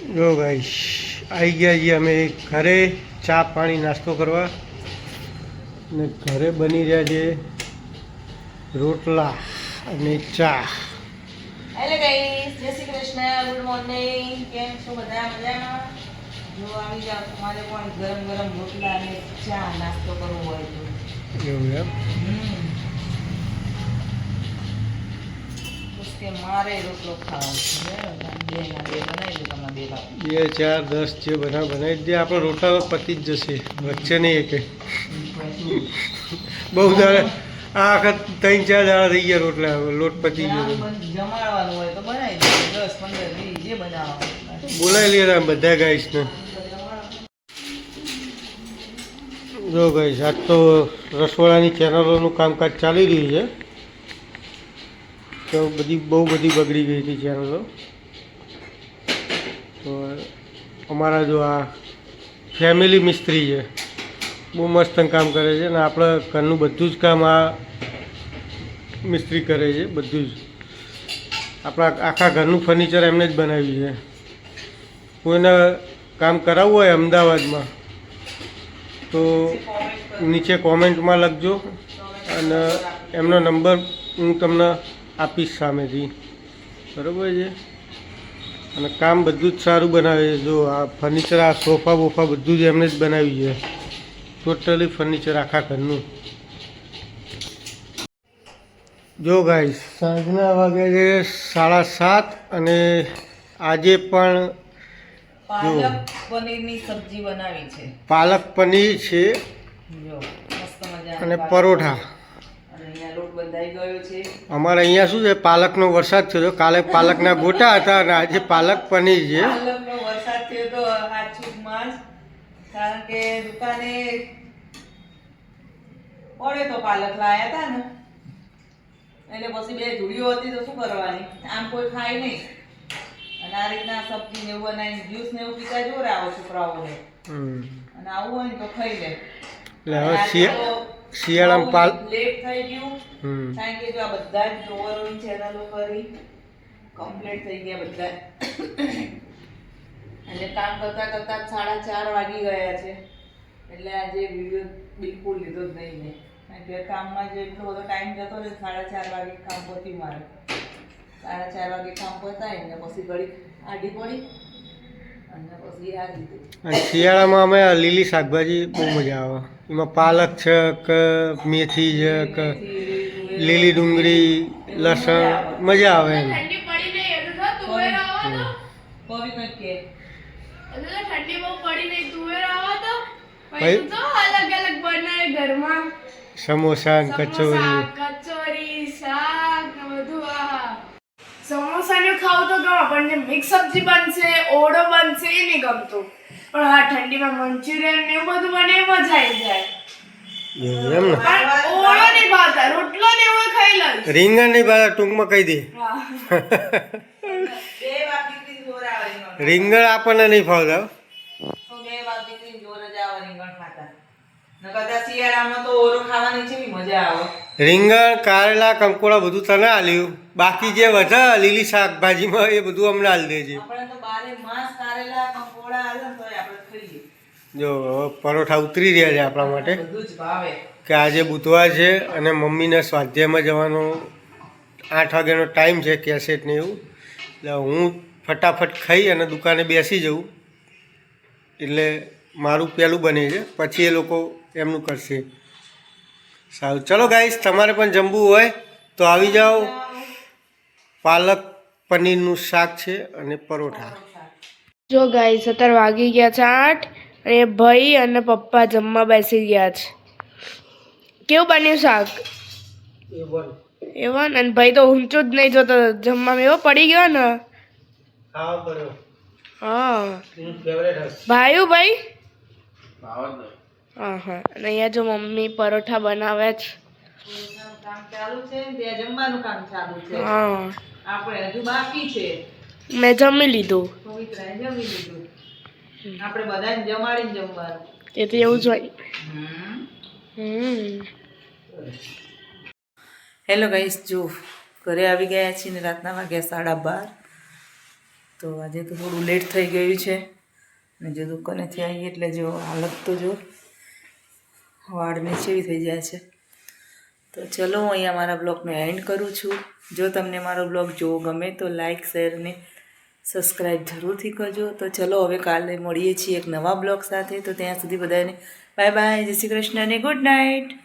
જો ભાઈ આવી ગયા છીએ અમે ઘરે ચા પાણી નાસ્તો કરવા. ને ઘરે બની રહ્યા છે રોટલા અને ચા. હેલો ગાઈસ જય શ્રી કૃષ્ણ ગુડ મોર્નિંગ કેમ છો બધા મજામાં? જો આવી જાવ તમારે પણ ગરમ ગરમ રોટલા અને ચા નાસ્તો કરવો હોય તો. એવું એમ બસ કે મારે રોટલો ખાવો છે બે ચાર દસ જે બધા બનાવી દે આપણે રોટલા પતી જ જશે વચ્ચે નહીં એકે. બહુ દાડે આ વખત ત્રણ ચાર દાડા થઈ ગયા રોટલા લોટ પતી ગયો. જમાડવાનું હોય તો બનાવી દો દસ પંદર જે બનાવવાનું. બોલાવી લઈએ બધા ગાઈશને જો ગાઈશ આજ તો રસોડાની ચેનલોનું કામકાજ ચાલી રહ્યું છે. તો બધી બહુ બધી બગડી ગઈ હતી ચેનલો તો. અમારા જો આ ફેમિલી મિસ્ત્રી છે, બહુ મસ્ત કામ કરે છે અને આપણે ઘરનું બધું જ કામ આ મિસ્ત્રી કરે છે, બધું જ. આપણા આખા ઘરનું ફર્નિચર એમને જ બનાવ્યું છે. કોઈને કામ કરાવવું હોય અમદાવાદમાં, તો નીચે કોમેન્ટમાં લખજો અને એમનો નંબર હું તમને આપીશ સામેથી. બરાબર છે? અને કામ બધું જ સારું બનાવે છે. જો આ ફર્નિચર આ સોફા બોફા બધું જ એમને જ બનાવ્યું છે. ટોટલી ફર્નિચર આખા ઘરનું. જો ગાઈ સાંજના વાગે છે સાડા સાત અને આજે પણ પાલક પનીરની સબ્જી બનાવી છે. પાલક પનીર છે અને પરોઠા અને અહીંયા લોટ બંધાઈ ગયો છે. અમારે અહીંયા શું છે? પાલકનો વરસાદ થયો કાલે પાલકના ગોટા હતા અને આજે પાલક પનીર છે. પાલકનો વરસાદ થયો તો હાચુકમાં જ કારણ કે દુકાને પડે તો પાલક લાયા હતા ને. એટલે પછી બે જુડીઓ હતી તો શું કરવાની? આમ કોઈ ખાય નહીં. અને આ રીતના સબ્જી ને એવું બનાવીને જ્યુસ ને એવું પીતા જોરાવો છોકરાઓને. હમ. અને આવું હોય ને તો ખાઈ લે. એટલે હવે શિયાળામાં પાલ લેટ થઈ ગયું. કારણ કે જો આ બધા જ જોવરોની ચેનલો કરી કમ્પ્લીટ થઈ ગયા બધા. એટલે કામ કરતા કરતા સાડા ચાર વાગી ગયા છે. એટલે આજે વીડિયો બિલકુલ લીધો જ નહીં મેં. કારણ કે કામમાં જે એટલો બધો ટાઈમ જતો ને સાડા ચાર વાગે કામ પતી મારે. સાડા ચાર વાગે કામ પતાય ને પછી ઘડી આડી પડી અને પછી આ શિયાળામાં અમે લીલી શાકભાજી બહુ મજા આવે. એમાં પાલક છે કે મેથી છે કે લીલી ડુંગળી લસણ મજા આવે એમ. સમોસા કચોરી. કચોરી શાક બધું આ સમોસા ને ખાવ તો ગમે પણ જે મિક્સ સબ્જી બનશે ઓળો બનશે એ નહીં ગમતું. પણ હા ઠંડીમાં મંચુરિયન ને એવું બધું બને એ મજા આવી જાય. એમ ને? રીંગણની ભાષા ટૂંકમાં કહી દે હા બે બાપ દીકરી જોર આવે રીંગણ રીંગણ આપણને નહીં ફાવતા તો બે બાપ દીકરી જોર જ આવે રીંગણ ખાતા. નકર તો શિયાળામાં તો ઓરો ખાવાની છે મજા આવે. રીંગણ કારેલા કંકોડા બધું તને આલ્યું. બાકી જે બધા લીલી શાકભાજીમાં એ બધું અમને આલી દેજે. આપણે તો બારે માસ કારેલા કંકોડા આલે તો આપણે ખાઈએ. જો પરોઠા ઉતરી રહ્યા છે આપણા માટે. કે આજે બુધવાર છે અને મમ્મીને સ્વાધ્યાયમાં જવાનો આઠ વાગ્યાનો ટાઈમ છે કેસેટ ને એવું. એટલે હું ફટાફટ ખાઈ અને દુકાને બેસી જઉં. એટલે મારું પહેલું બને છે. પછી એ લોકો એમનું કરશે. સારું. ચલો ગાઈશ તમારે પણ જમવું હોય તો આવી જાઓ. પાલક પનીરનું શાક છે અને પરોઠા. જો ગાઈસ અત્યારે વાગી ગયા છે આઠ. અને ભાઈ અને પપ્પા જમવા બેસી ગયા છે. કેવું બન્યું શાક? એવા ને અને ભાઈ તો ઊંચું જ નહીં જોતો. જમવામાં એવો પડી ગયો ને. હા ભાઈ ભાઈ હા હા અને અહીંયા જો મમ્મી પરોઠા બનાવે છે. કામ ચાલુ છે ને ત્યાં જમવાનું કામ ચાલુ છે. હા. આપણે હજુ બાકી છે. મેં જમી લીધું. પવિત્રાએ જમી લીધું. આપણે બધાને જમાડીને જમવાનું. એ તો એવું જ હોય. હેલો ગાઈસ જો ઘરે આવી ગયા છીએ ને રાતના વાગ્યા સાડા બાર. તો આજે તો થોડું લેટ થઈ ગયું છે. ને જો દુકાનેથી આવીએ એટલે જો હાલત તો જો વાળ નીચેવી થઈ જાય છે. તો ચલો હું અહીંયા મારા બ્લોગનો એન્ડ કરું છું. જો તમને મારો બ્લોગ જોવો ગમે તો લાઇક શેર ને સબસ્ક્રાઈબ જરૂરથી કરજો. તો ચલો, હવે કાલે મળીએ છીએ એક નવા બ્લોગ સાથે. તો ત્યાં સુધી બધાને બાય બાય જય શ્રી કૃષ્ણ અને ગુડ નાઇટ